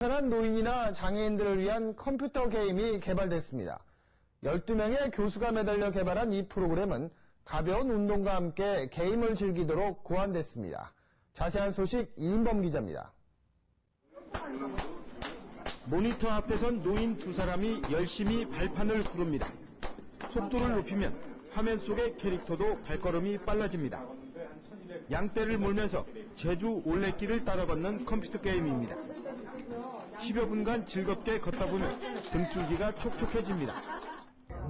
편한 노인이나 장애인들을 위한 컴퓨터 게임이 개발됐습니다. 12명의 교수가 매달려 개발한 이 프로그램은 가벼운 운동과 함께 게임을 즐기도록 고안됐습니다. 자세한 소식 이인범 기자입니다. 모니터 앞에선 노인 두 사람이 열심히 발판을 구릅니다. 속도를 높이면 화면 속의 캐릭터도 발걸음이 빨라집니다. 양떼를 몰면서 제주 올레길을 따라 걷는 컴퓨터 게임입니다. 10여 분간 즐겁게 걷다 보면 등줄기가 촉촉해집니다.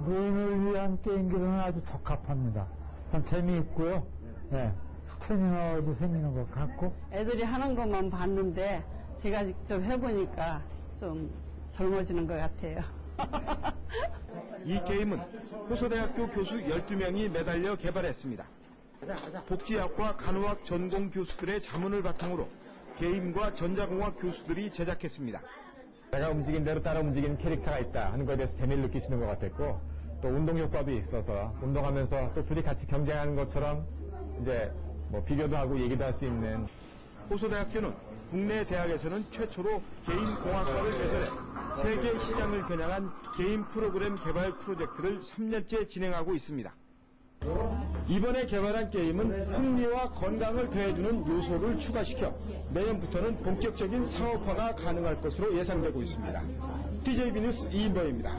노인을 위한 게임기로는 아주 적합합니다. 참 재미있고요. 예, 스태미너도 생기는 것 같고. 애들이 하는 것만 봤는데 제가 직접 해보니까 좀 젊어지는 것 같아요. 이 게임은 호서대학교 교수 12명이 매달려 개발했습니다. 복지학과 간호학 전공 교수들의 자문을 바탕으로 게임과 전자공학 교수들이 제작했습니다. 내가 움직인 대로 따라 움직이는 캐릭터가 있다 하는 것에 대해서 재미를 느끼시는 것 같았고 또 운동 효과도 있어서 운동하면서 또 둘이 같이 경쟁하는 것처럼 이제 뭐 비교도 하고 얘기도 할 수 있는 호서대학교는 국내 대학에서는 최초로 게임 공학과를 개설해 세계 시장을 겨냥한 게임 프로그램 개발 프로젝트를 3년째 진행하고 있습니다. 이번에 개발한 게임은 흥미와 건강을 더해주는 요소를 추가시켜 내년부터는 본격적인 상업화가 가능할 것으로 예상되고 있습니다. TJB 뉴스 이인범입니다.